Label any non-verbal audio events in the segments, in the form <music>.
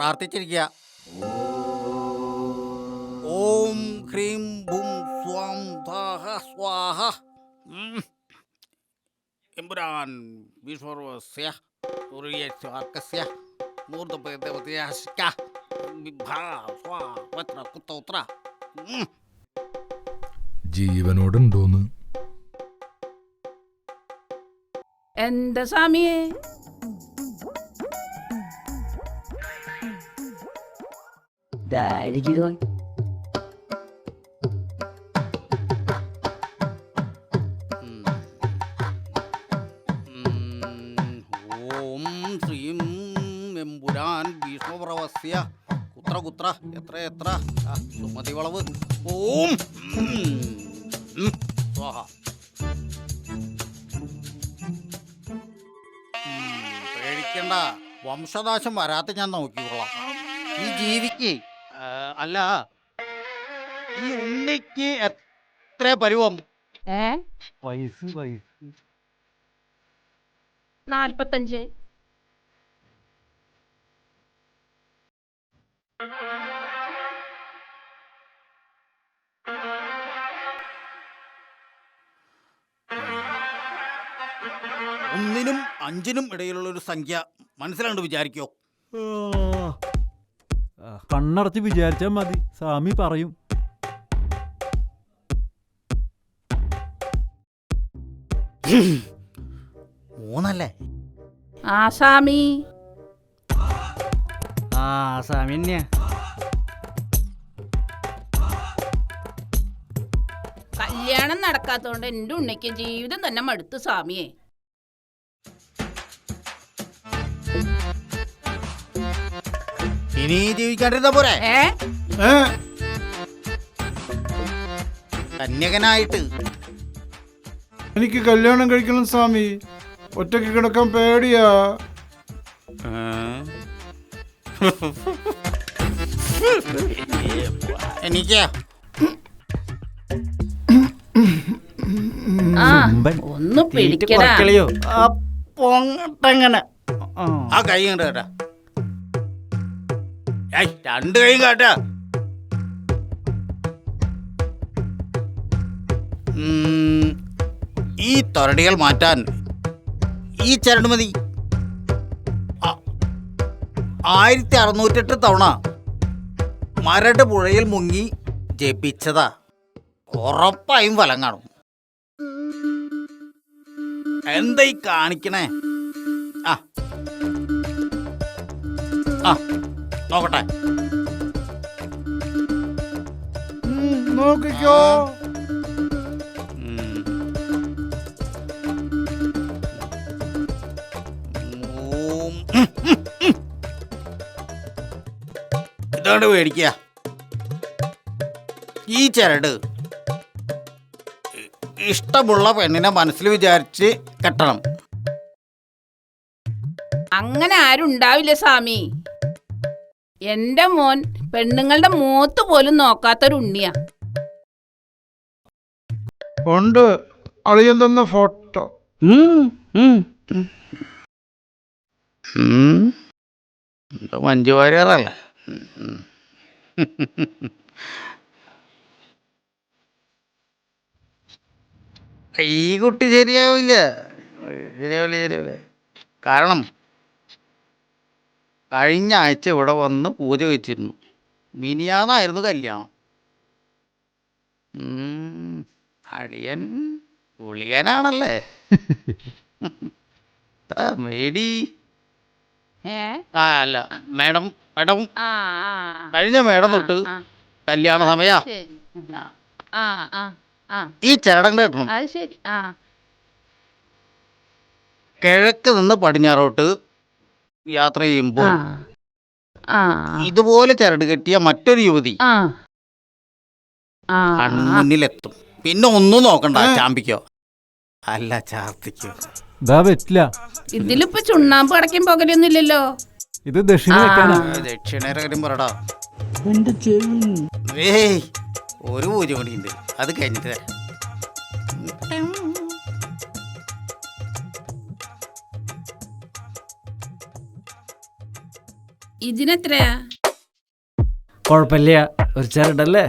പ്രാർത്ഥിച്ചിരിക്കുക. ഓം ഹ്രീം ബും സ്വാം ധാഹ സ്വാഹ. എമ്പുരാൻ വിശ്വസ്യ ഉത്ര. ഉം. ജീവനോടുണ്ടോന്ന് എന്താ സ്വാമിയെ? ഇതായിരിക്കും ഉം. ഉം. ഓം ശ്രീം എമ്പുരാൻ ഭീഷ്മപ്രവസ്യ കുത്ര കുത്ര എത്ര എത്ര സുമതി വളവ് ഓം. സ്വാഹ പേടിക്കണ്ട വംശനാശം വരാത്ത ഞാൻ നോക്കിക്കോളാം ഈ ജീവിക്കേ അല്ല ഈ ഉണ്ണിക്ക് എത്ര പരുവം? ഏ? വയസ്സ് വയസ്സ്. നാൽപ്പത്തഞ്ച് ഒന്നിനും അഞ്ചിനും ഇടയിലുള്ള ഒരു സംഖ്യ മനസ്സിലാണ്ട് വിചാരിക്കോ? കണ്ണടച്ച് വിചാരിച്ചാൽ മതി. സ്വാമി പറയും. മൂന്നല്ലേ? ആ സ്വാമി. ആ സ്വാമി തന്നെയാ കല്യാണം നടക്കാത്തതുകൊണ്ട് എന്റെ ഉണ്ണിക്ക് ജീവിതം തന്നെ മടുത്തു സ്വാമിയെ. ഇനി ജീവിക്കാണ്ടിരുന്ന പോരെ. ഏ? കന്യകനായിട്ട്. എനിക്ക് കല്യാണം കഴിക്കണം സ്വാമി. ഒറ്റയ്ക്ക് കിടക്കാൻ പേടിയാ. എനിക്ക്. ആ. ഒന്ന് പിടിക്കടാ. പൊങ്ങട്ടങ്ങനെ. ആ കൈ കണ്ട് കേട്ടാ രണ്ട് കൈയും കാട്ട. ഈ തൊരടികൾ മാറ്റാൻ ഈ ചരട് മതി. ആയിരത്തി അറുന്നൂറ്റെട്ട് തവണ മരട് പുഴയിൽ മുങ്ങി ജപിച്ചതാ. ഉറപ്പായും ഫലം കാണും. എന്തായി കാണിക്കണേ? ആ. ആ. നോക്കട്ടെ. നോക്കിക്കോ. ഇതാണ് മേടിക്കുക. ഈ ചരട് ഇഷ്ടമുള്ള പെണ്ണിനെ മനസ്സിൽ വിചാരിച്ച് കെട്ടണം. അങ്ങനെ ആരും ഉണ്ടാവില്ല സ്വാമി. എന്റെ മോൻ പെണ്ണുങ്ങളുടെ മൂത്ത് പോലും നോക്കാത്തൊരു ഉണ്ണിയാ. ഉണ്ട്. അളിയൻ തന്ന ഫോട്ടോ. മഞ്ജു വാര്യറല്ലേ ഈ കുട്ടി ശരിയാവില്ല. ശരിയാവില്ല ശരിയാവില്ല. കാരണം കഴിഞ്ഞ ആഴ്ച ഇവിടെ വന്ന് പൂജ വെച്ചിരുന്നു മിനിയാന്നായിരുന്നു കല്യാണം. അളിയൻ പുളിയനാണല്ലേ? <laughs> മേടി. ആ അല്ല മേഡം മേഡം. കഴിഞ്ഞ മേഡം തൊട്ട് കല്യാണ സമയ. ശരി. ആ. ആ ആ ഈ ചേടം കേട്ടണം. കിഴക്ക് നിന്ന് പടിഞ്ഞാറോട്ട് യാത്ര ചെയ്യുമ്പോൾ ഇതുപോലെ ചരട് കെട്ടിയ മറ്റൊരു യുവതി ആ. ആ. കൺമുന്നിലെത്തും പിന്നെ ഒന്നും നോക്കണ്ട ചാമ്പിക്കോ. അല്ല ചാർത്തിക്കോ. ഇതിലിപ്പോ ചുണ്ണാമ്പ് അടയ്ക്കാൻ പോകലൊന്നുമില്ലല്ലോ ഇത് ദക്ഷിണ കാര്യം പറടാ. ഏയ് ഒരു പൂജ കൂടി ഉണ്ട് അത് കഴിഞ്ഞിട്ട് തരാം ഇതിനെത്രയാ? കുഴപ്പമില്ല ഒരു ചരടല്ലേ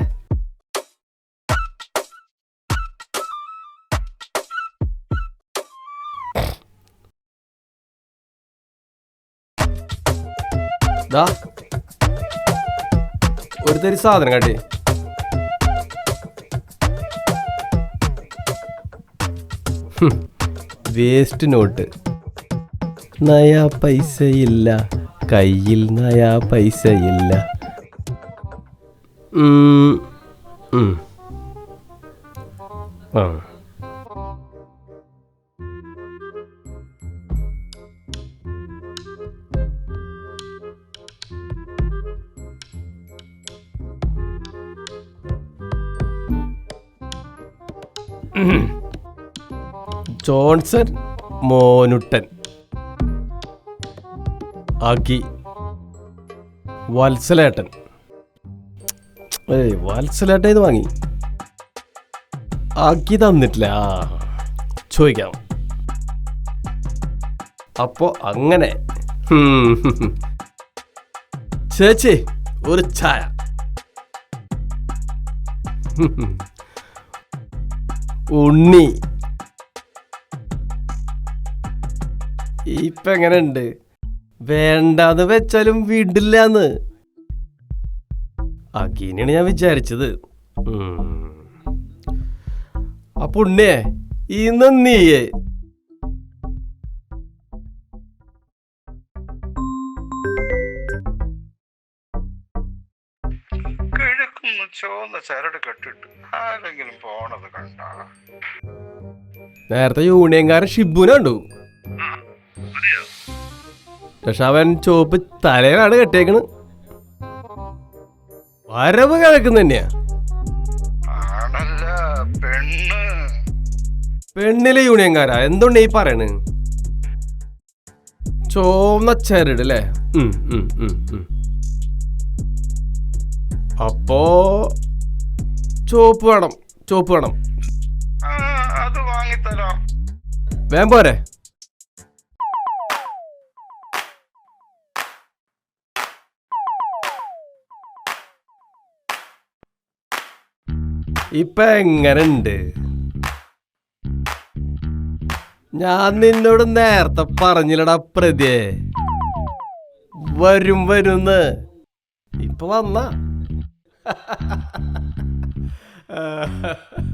ദാ. ഒരു തരി സാധനം കാട്ടി വേസ്റ്റ് നോട്ട്. നയാ പൈസയില്ല. കയ്യിൽ നയാ പൈസയില്ല. ഇല്ല. ജോൺസൺ മോനുട്ടൻ. ആക്കി വത്സലേട്ടൻ. ഏയ് വത്സലേട്ടൻ ഇത് വാങ്ങി. ആക്കി തന്നിട്ടില്ല. ആ ചോദിക്കാം. അപ്പോ അങ്ങനെ. ചേച്ചി ഒരു ചായ. ഉണ്ണി. ഇപ്പൊ എങ്ങനെയുണ്ട്? വേണ്ടാന്ന് വെച്ചാലും വിടില്ലാന്ന്. അഗീനാണ് ഞാൻ വിചാരിച്ചത്. അപ്പൊ ഉണ്ണേ ഇന്ന് നീയേ. കിഴക്കുന്ന് ചുവന്ന ചരട് കെട്ടിട്ട്. ആരെങ്കിലും പോണത് കണ്ടാ? നേരത്തെ യൂണിയൻകാരൻ ഷിബുനെ കണ്ടു. പക്ഷെ അവൻ ചോപ്പ് തലയിലാണ് കെട്ടിയേക്കണ്. വരവ് കിഴക്കുന്ന തന്നെയാ. പെണ്ണിലെ യൂണിയൻകാരാ. എന്തുണ്ട് ഈ പറയണ്? ചോന്ന ചരട് അല്ലേ. അപ്പോ ചോപ്പ് വേണം ചോപ്പ് വേണം. വേം പോരെ. ഇപ്പൊ എങ്ങനുണ്ട്? ഞാൻ നിന്നോട് നേരത്തെ പറഞ്ഞില്ലടാ പ്രതിയെ. വരും വരുന്ന്. ഇപ്പൊ വന്ന. <laughs> <laughs>